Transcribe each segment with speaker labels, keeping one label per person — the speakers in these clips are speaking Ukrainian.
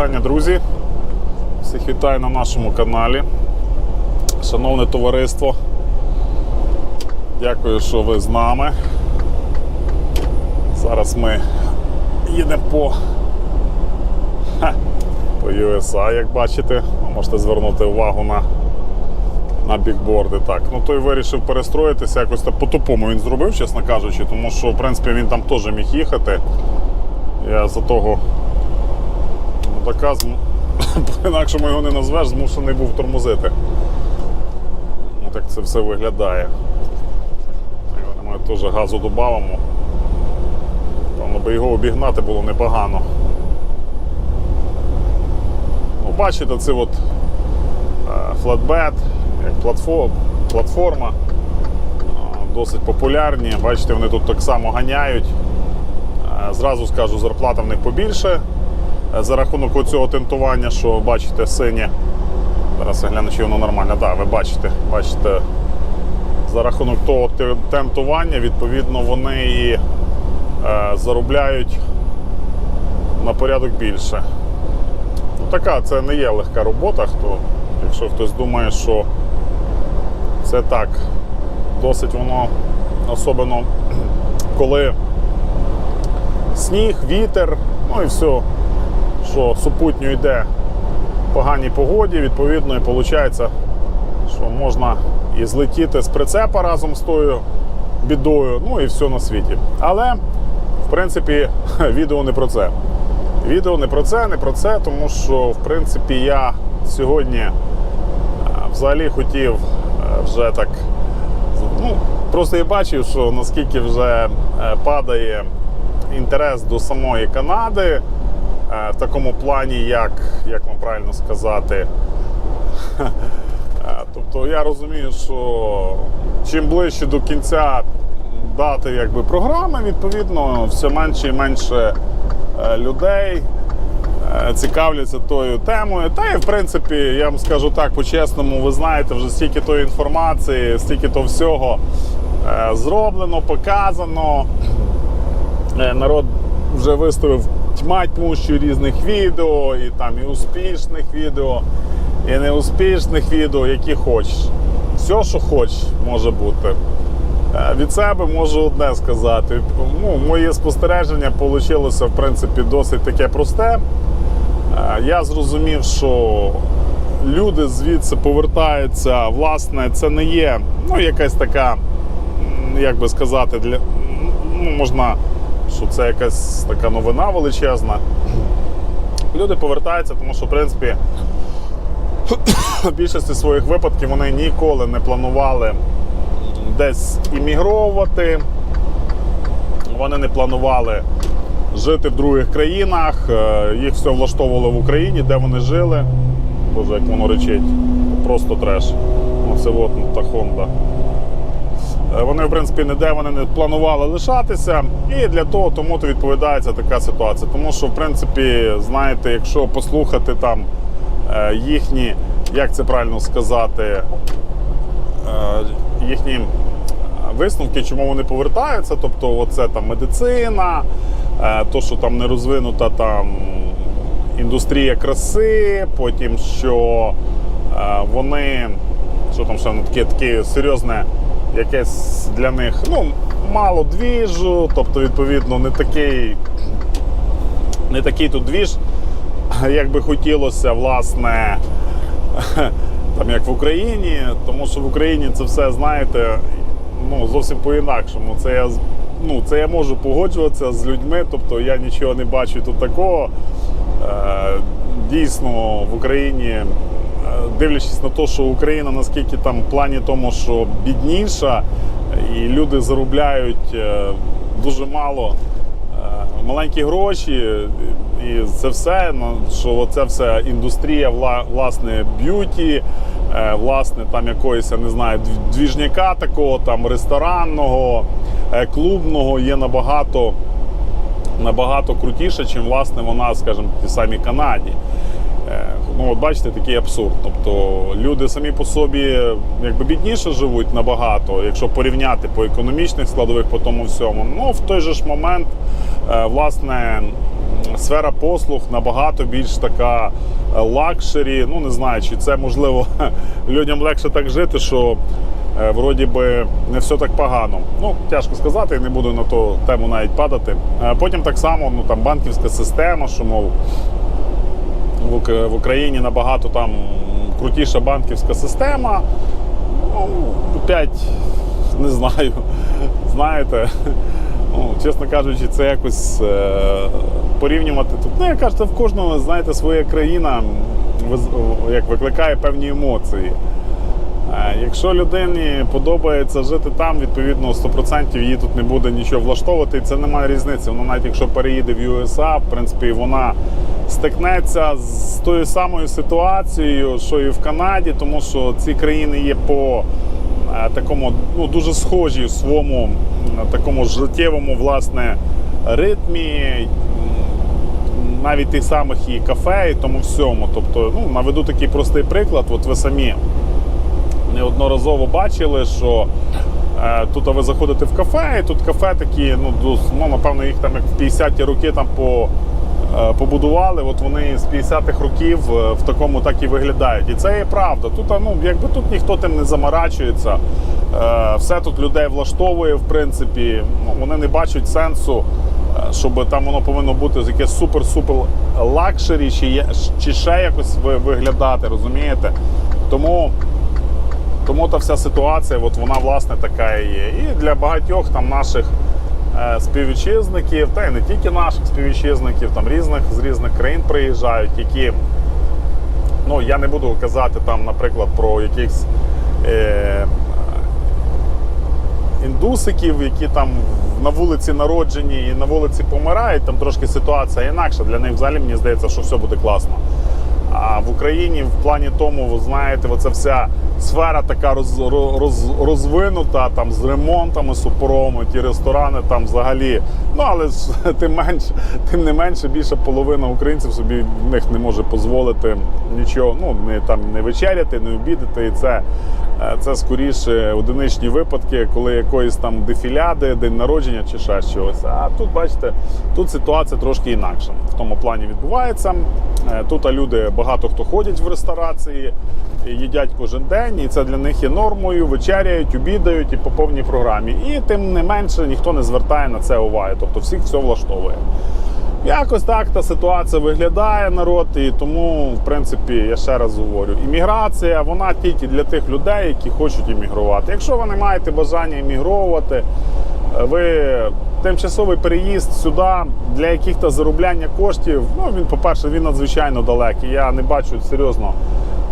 Speaker 1: вітання, друзі. Всіх вітаю на нашому каналі. Шановне товариство. Дякую, що ви з нами. Зараз ми їдемо по, по USA, як бачите. Ви можете звернути увагу на, на бікборди. Так, ну той вирішив перестроїтися, якось по-тупому він зробив, чесно кажучи, тому що в принципі він там теж міг їхати. Я за того ну, така зм- його не назвеш, змушений був тормозити. Ну, так це все виглядає. Ми теж газу додамо. Певно, би його обігнати було непогано. Ну, бачите, це от е, флатбет, як платформа. е, Досить популярні. Бачите, вони тут так само ганяють. Е, Зразу скажу, зарплата в них побільше. Е, За рахунок оцього тентування, що бачите, синє. Зараз я гляну, чи воно нормально. Так, ви бачите, бачите, за рахунок того тентування, відповідно, вони і е, заробляють на порядок більше. Ну, така це не є легка робота. Хто, якщо хтось думає, що це так, досить воно особливо коли сніг, вітер, ну і все, що супутньо йде в поганій погоді, відповідно, і виходить, що можна і злетіти з прицепа разом з тою бідою, ну і все на світі. Але, в принципі, відео не про це. Відео не про це, не про це, тому що, в принципі, я сьогодні е, взагалі хотів е, вже так. Ну, просто я бачив, що наскільки вже е, падає інтерес до самої Канади в такому плані, як, як вам правильно сказати. Е, Тобто я розумію, що чим ближче до кінця дати якби, програми, відповідно, все менше і менше е, людей е, цікавляться тою темою. Та і в принципі, я вам скажу так по-чесному, ви знаєте вже стільки тої інформації, стільки то всього е, зроблено, показано. Е, Народ вже виставив тьма тьмущу різних відео, і там і успішних відео, і неуспішних відео, які хочеш. Все, що хочеш, може бути. Е, Від себе можу одне сказати. Ну, моє спостереження вийшло, в принципі, досить таке просте. Е, Я зрозумів, що люди звідси повертаються, власне, це не є ну, якась така, як би сказати, для, ну, можна, що це якась така новина величезна. Люди повертаються, тому що, в принципі, в більшості своїх випадків вони ніколи не планували десь іммігровувати. Вони не планували жити в других країнах. Е, Їх все влаштовувало в Україні, де вони жили. Боже, як воно речить, просто треш. Оце от ну, та Honda. Е, Вони, в принципі, ніде вони не планували лишатися. І для того тому то відповідається така ситуація. Тому що, в принципі, знаєте, якщо послухати там е, їхні, як це правильно сказати, е, їхні висновки, чому вони повертаються, тобто оце там медицина, то, що там не розвинута там індустрія краси, потім що вони, що там ще ну, таке, таке серйозне якесь для них, ну, мало двіжу, тобто, відповідно, не такий, не такий тут двіж, як би хотілося, власне, там як в Україні, тому що в Україні це все, знаєте, ну, зовсім по-інакшому. Це я, ну, це я можу погоджуватися з людьми, тобто я нічого не бачу тут такого. Е, дійсно, в Україні, дивлячись на те, що Україна наскільки там в плані тому, що бідніша, і люди заробляють е, дуже мало е, маленькі гроші, і це все, ну, що це все індустрія власне б'юті, е, власне, там якоїсь, я не знаю, двіжняка такого, там ресторанного, клубного є набагато набагато крутіше, чим власне вона, скажімо, в самій Канаді. Ну от бачите, такий абсурд. Тобто люди самі по собі якби бідніше живуть набагато, якщо порівняти по економічних складових, по тому всьому. Ну в той же ж момент, е, власне, сфера послуг набагато більш така е, лакшері. Ну не знаю, чи це можливо людям легше так жити, що е, вроді би не все так погано. Ну, тяжко сказати, не буду на ту тему навіть падати. Потім так само ну, там, банківська система, що мов в Україні набагато там крутіша банківська система. Ну, опять не знаю. Знаєте, ну, чесно кажучи, це якось е, порівнювати тут. Ну, я кажу, в кожного, знаєте, своя країна як викликає певні емоції. Е, Якщо людині подобається жити там, відповідно 100% її тут не буде нічого влаштовувати, і це немає різниці. Вона навіть якщо переїде в USA, в принципі, вона стикнеться з тою самою ситуацією, що і в Канаді, тому що ці країни є по е, такому ну, дуже схожі в своєму такому життєвому власне ритмі. Навіть тих самих і кафе, і тому всьому. Тобто, ну, наведу такий простий приклад. От ви самі неодноразово бачили, що е, тут ви заходите в кафе, і тут кафе такі, ну, ну напевно, їх там як в 50-ті роки там по, побудували. От вони з 50-х років е, в такому так і виглядають. І це є правда. Тут, ну, якби тут ніхто тим не заморачується. Е, все тут людей влаштовує, в принципі. Ну, вони не бачать сенсу. е, Щоб там воно повинно бути якесь супер-супер лакшері, чи, чи ще якось виглядати, розумієте? Тому тому та вся ситуація, от вона власне така і є. І для багатьох там наших е, співвітчизників, та й не тільки наших співвітчизників, там різних з різних країн приїжджають, які, ну я не буду казати там, наприклад, про якихось е, індусиків, які там на вулиці народжені і на вулиці помирають, там трошки ситуація інакша. Для них взагалі мені здається, що все буде класно. А в Україні в плані тому, ви знаєте, оця вся сфера така роз, роз, розвинута там з ремонтами супорому, ті ресторани там взагалі. Ну але ж тим менше, тим не менше, більше половина українців собі в них не може дозволити нічого. Ну не там не вечеряти, не обідати. І це, е, це скоріше одиничні випадки, коли якоїсь там дефіляди, день народження чи ще щось. А тут бачите, тут ситуація трошки інакша. В тому плані відбувається. Е, Тут люди багато хто ходять в ресторації, їдять кожен день, і це для них є нормою, вечеряють, обідають і по повній програмі. І тим не менше ніхто не звертає на це уваги, тобто всіх все влаштовує. Якось так та ситуація виглядає народ, і тому, в принципі, я ще раз говорю, імміграція вона тільки для тих людей, які хочуть іммігрувати. Якщо ви не маєте бажання іммігровувати, ви тимчасовий переїзд сюди для яких-то заробляння коштів. Ну він, по-перше, він надзвичайно далекий. Я не бачу серйозно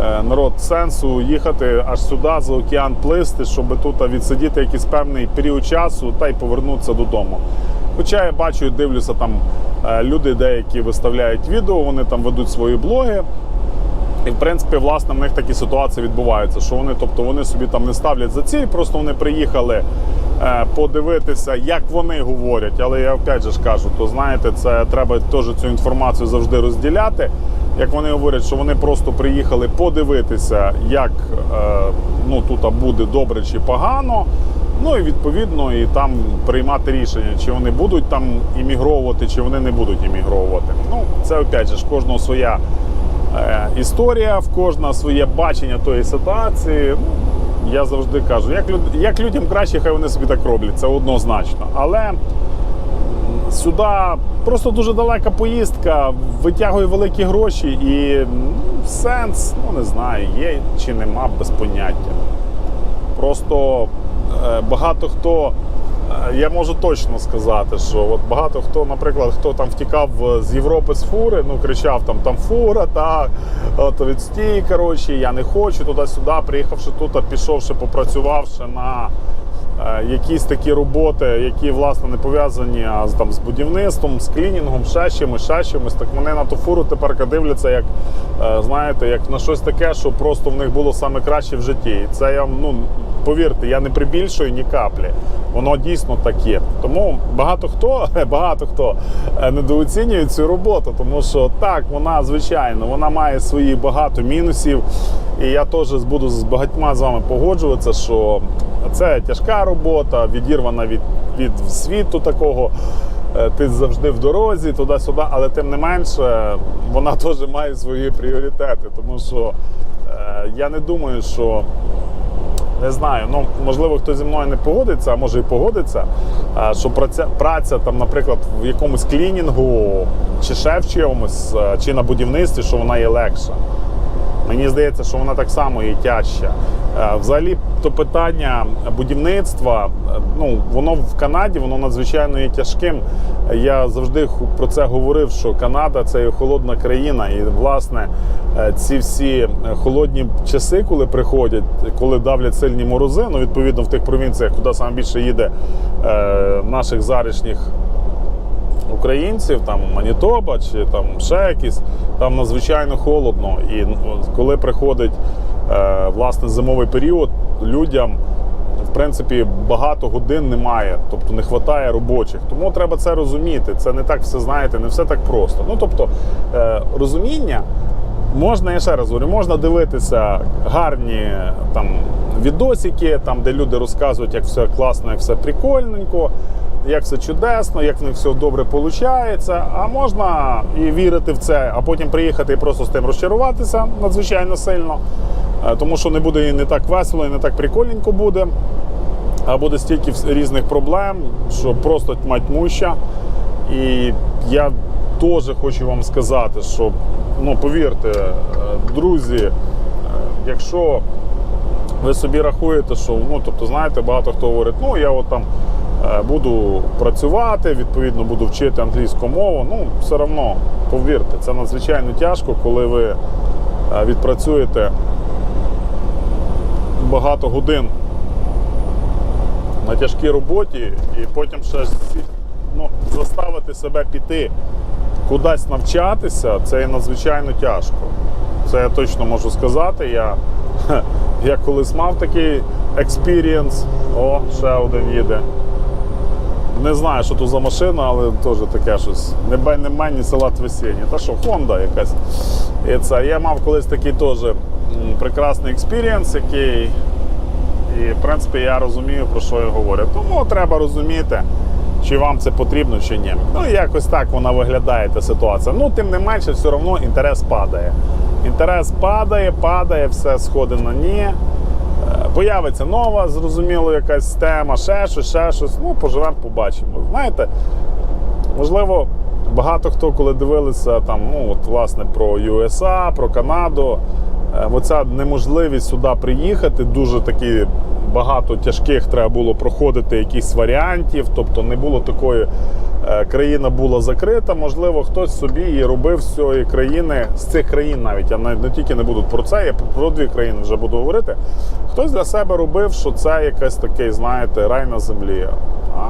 Speaker 1: е, народ сенсу їхати аж сюди за океан плисти, щоб тут відсидіти якийсь певний період часу та й повернутися додому. Хоча я бачу дивлюся, там е, люди деякі виставляють відео, вони там ведуть свої блоги. І в принципі, власне, в них такі ситуації відбуваються, що вони, тобто, вони собі там не ставлять за ціль, просто вони приїхали е, подивитися, як вони говорять. Але я опять же ж кажу, то знаєте, це треба теж цю інформацію завжди розділяти. Як вони говорять, що вони просто приїхали подивитися, як е, ну, тут буде добре чи погано. Ну і відповідно і там приймати рішення, чи вони будуть там іммігровувати, чи вони не будуть іммігровувати. Ну, це опять же ж кожного своя історія, в кожного своє бачення тої ситуації. Ну, я завжди кажу, як, люд, як людям краще, хай вони собі так роблять, це однозначно. Але сюди просто дуже далека поїздка, витягує великі гроші і сенс, ну не знаю, є чи нема без поняття. Просто е, багато хто. Я можу точно сказати, що от багато хто, наприклад, хто там втікав е, з Європи з фури, ну кричав там там фура, та от відстій, коротше, я не хочу туди-сюди, приїхавши тут, а пішовши, попрацювавши на е, якісь такі роботи, які власне не пов'язані з там з будівництвом, з клінінгом, ще чимось, ще чимось. Так вони на ту фуру тепер дивляться, як е, знаєте, як на щось таке, що просто в них було саме краще в житті. І це я ну повірте, я не прибільшую ні каплі. Воно дійсно так є. Тому багато хто, багато хто е, недооцінює цю роботу, тому що так, вона звичайно, вона має свої багато мінусів. І я теж буду з багатьма з вами погоджуватися, що це тяжка робота, відірвана від, від світу такого. Е, Ти завжди в дорозі, туди-сюди, але тим не менше, вона теж має свої пріоритети. Тому що е, я не думаю, що не знаю, ну можливо, хто зі мною не погодиться, а може і погодиться. Що праця, праця там, наприклад, в якомусь клінінгу чи ще в чомусь, чи на будівництві, що вона є легша. Мені здається, що вона так само є тяжча. Е, Взагалі, то питання будівництва, е, ну воно в Канаді, воно надзвичайно є тяжким. Я завжди про це говорив, що Канада це холодна країна, і власне е, ці всі холодні часи, коли приходять, коли давлять сильні морози, ну відповідно в тих провінціях, куди саме більше їде наших зарішніх українців, там Манітоба чи там ще якісь, там надзвичайно холодно. І ну, коли приходить е, власне зимовий період, людям в принципі багато годин немає, тобто не вистачає робочих. Тому треба це розуміти. Це не так все знаєте, не все так просто. Ну тобто е, розуміння. Можна, я ще раз говорю, можна дивитися гарні там відосики, там, де люди розказують, як все класно, як все прикольненько, як все чудесно, як в них все добре виходить. А можна і вірити в це, а потім приїхати і просто з тим розчаруватися надзвичайно сильно. Е, Тому що не буде і не так весело, і не так прикольненько буде. А буде стільки різних проблем, що просто тьма тьмуща. І я теж хочу вам сказати, що ну повірте, е, друзі, е, якщо ви собі рахуєте, що ну тобто, знаєте, багато хто говорить, ну я от там е, буду працювати, відповідно буду вчити англійську мову. Ну, все одно, повірте, це надзвичайно тяжко, коли ви відпрацюєте багато годин на тяжкій роботі, і потім ще ну, заставити себе піти кудись навчатися, це надзвичайно тяжко. Це я точно можу сказати. Я, я колись мав такий експірієнс. О, ще один їде. Не знаю, що тут за машина, але теж таке щось. Не не мені салат весіння. Та що, Honda якась. І це. Я мав колись такий теж прекрасний експірієнс, який і, в принципі, я розумію, про що я говорю. Тому треба розуміти, чи вам це потрібно, чи ні. Ну, якось так вона виглядає та ситуація. Ну, тим не менше, все одно інтерес падає. Інтерес падає, падає, все сходить на ні. Е, Появиться нова, зрозуміло, якась тема, ще щось, ще щось. Ну, поживемо, побачимо. Знаєте, можливо, багато хто, коли дивилися там, ну, от, власне, про USA, про Канаду, е, оця неможливість сюди приїхати, дуже такі багато тяжких треба було проходити якісь варіантів, тобто не було такої. е, Країна була закрита, можливо, хтось собі і робив з цієї країни, з цих країн навіть, я не тільки не буду про це, я про дві країни вже буду говорити. Хтось для себе робив, що це якийсь такий, знаєте, рай на землі.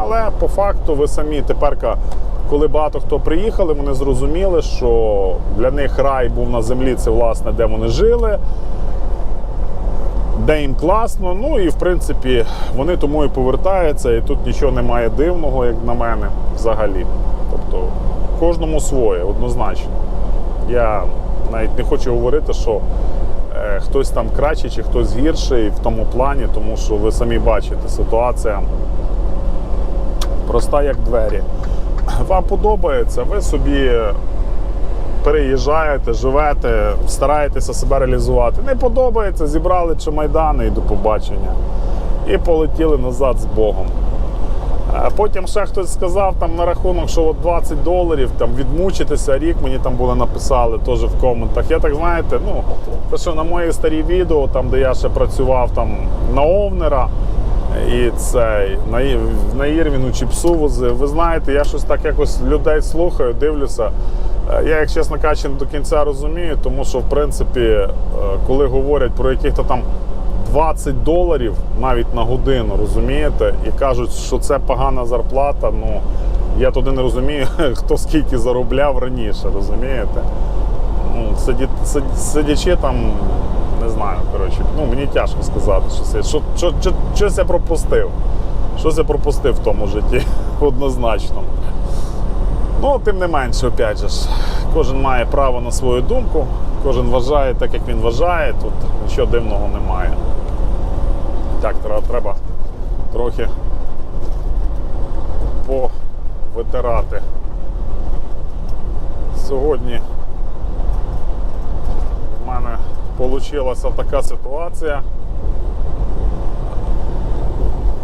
Speaker 1: Але по факту ви самі теперка, коли багато хто приїхали, вони зрозуміли, що для них рай був на землі, це власне де вони жили, де їм класно. Ну і в принципі вони тому і повертаються, і тут нічого немає дивного, як на мене, взагалі. Тобто кожному своє, однозначно. Я навіть не хочу говорити, що е, хтось там кращий чи хтось гірший в тому плані, тому що ви самі бачите, ситуація проста як двері. Вам подобається, ви собі переїжджаєте, живете, стараєтеся себе реалізувати. Не подобається, зібрали чемайдани і до побачення. І полетіли назад з Богом. Потім ще хтось сказав там на рахунок, що от 20 доларів там відмучитися рік, мені там були написали теж в коментах. Я так знаєте, ну те, що на мої старі відео, там де я ще працював там на овнера і цей на, на Ірвіну чи псу возив. Ви знаєте, я щось так якось людей слухаю, дивлюся. Е, Я, як чесно кажучи, не до кінця розумію, тому що в принципі, е, коли говорять про яких-то там 20 доларів навіть на годину, розумієте, і кажуть, що це погана зарплата. Ну я туди не розумію, хто скільки заробляв раніше, розумієте? Ну, сиді, сид- сидячи там не знаю. Коротше, ну мені тяжко сказати, що. Що, що, що, щось я пропустив. Щось я пропустив в тому житті, однозначно. Ну, тим не менше, опять же, кожен має право на свою думку, кожен вважає так, як він вважає, тут нічого дивного немає. Так, треба трохи повитирати. Сьогодні в мене вийшла така ситуація,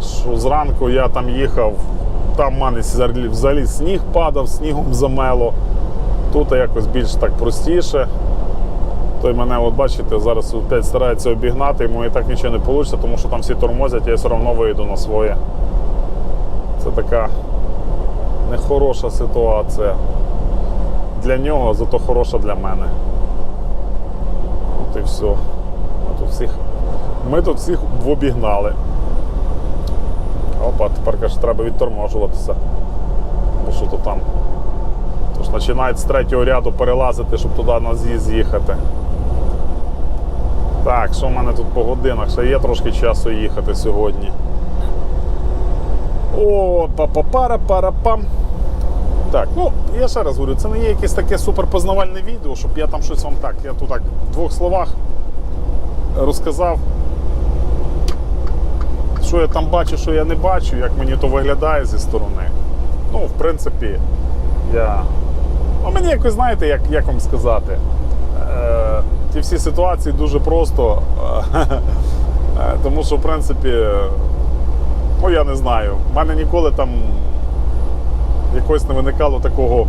Speaker 1: що зранку я там їхав, там взагалі- взагалі сніг падав, снігом замело. Тут якось більш так простіше. Той мене, от бачите, зараз опять старається обігнати, йому і так нічого не вийде, тому що там всі тормозять, я все одно вийду на своє. Це така нехороша ситуація. Для нього, зато хороша для мене. От і все. Ми тут всіх, ми тут всіх обігнали. Опа, тепер каже, треба відторможуватися. Бо що то там. Тож починають з третього ряду перелазити, щоб туди на з'їзд з'їхати. Так, що в мене тут по годинах? Ще є трошки часу їхати сьогодні. О, па-па-пара, пара-пам. Так, ну я ще раз говорю, це не є якесь таке суперпознавальне відео, щоб я там щось вам так. Я тут так в двох словах розказав, що я там бачу, що я не бачу, як мені то виглядає зі сторони. Ну, в принципі, я. Ну, мені якось, знаєте, як, як вам сказати, е, ті всі ситуації дуже просто. Тому що, в принципі, ну я не знаю, в мене ніколи там якось не виникало такого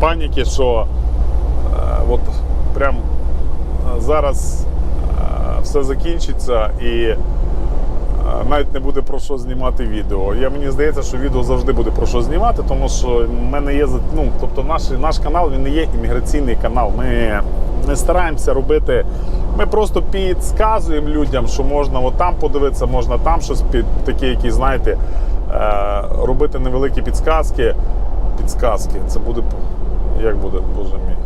Speaker 1: паніки, що е, от прям зараз все закінчиться і е, навіть не буде про що знімати відео. Я мені здається, що відео завжди буде про що знімати, тому що в мене є ну, тобто наш, наш канал він не є імміграційний канал. Ми не стараємося робити. Ми просто підказуємо людям, що можна от там подивитися, можна там щось під такі, які, знаєте, е, робити невеликі підсказки. Підсказки. Це буде. Як буде, боже мій?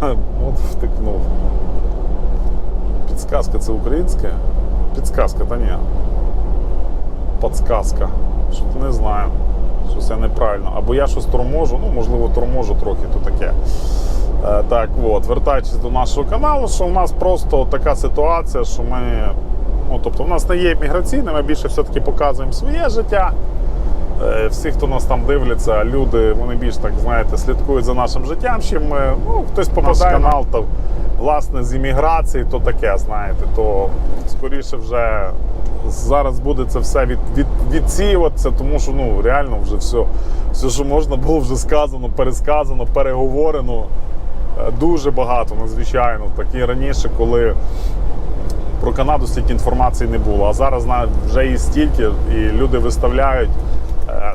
Speaker 1: От втикнув. Підсказка це українське? Підсказка, та ні. Подсказка. Що не знаю. Щось я неправильно. Або я щось торможу, ну, можливо, торможу трохи, то таке. Е, Так, от, вертаючись до нашого каналу, що у нас просто така ситуація, що ми. Ну, тобто, в нас не є міграційним, ми більше все-таки показуємо своє життя. Е, Всі, хто нас там дивляться, люди, вони більш так знаєте, слідкують за нашим життям. Чим ми, ну, хтось попадає на канал, то власне з імміграції, то таке, знаєте, то скоріше вже зараз буде це все від, від, відсіюватися, тому що ну реально вже все, все, що можна було вже сказано, пересказано, переговорено. Е, Дуже багато, надзвичайно. Так і раніше, коли про Канаду стільки інформації не було. А зараз вже її стільки, і люди виставляють,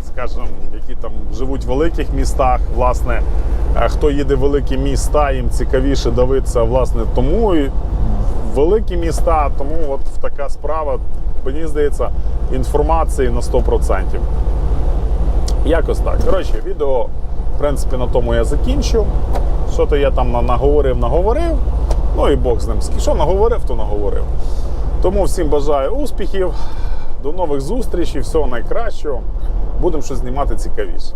Speaker 1: скажімо, які там живуть в великих містах. Власне, е, хто їде в великі міста, їм цікавіше дивитися, власне, тому і великі міста, тому от така справа, мені здається, інформації на 100%. Якось так. Коротше, відео, в принципі, на тому я закінчу. Що то я там наговорив, наговорив. Ну і Бог з ним. Що наговорив, то наговорив. Тому всім бажаю успіхів, до нових зустрічей, всього найкращого. Будемо щось знімати цікавіше.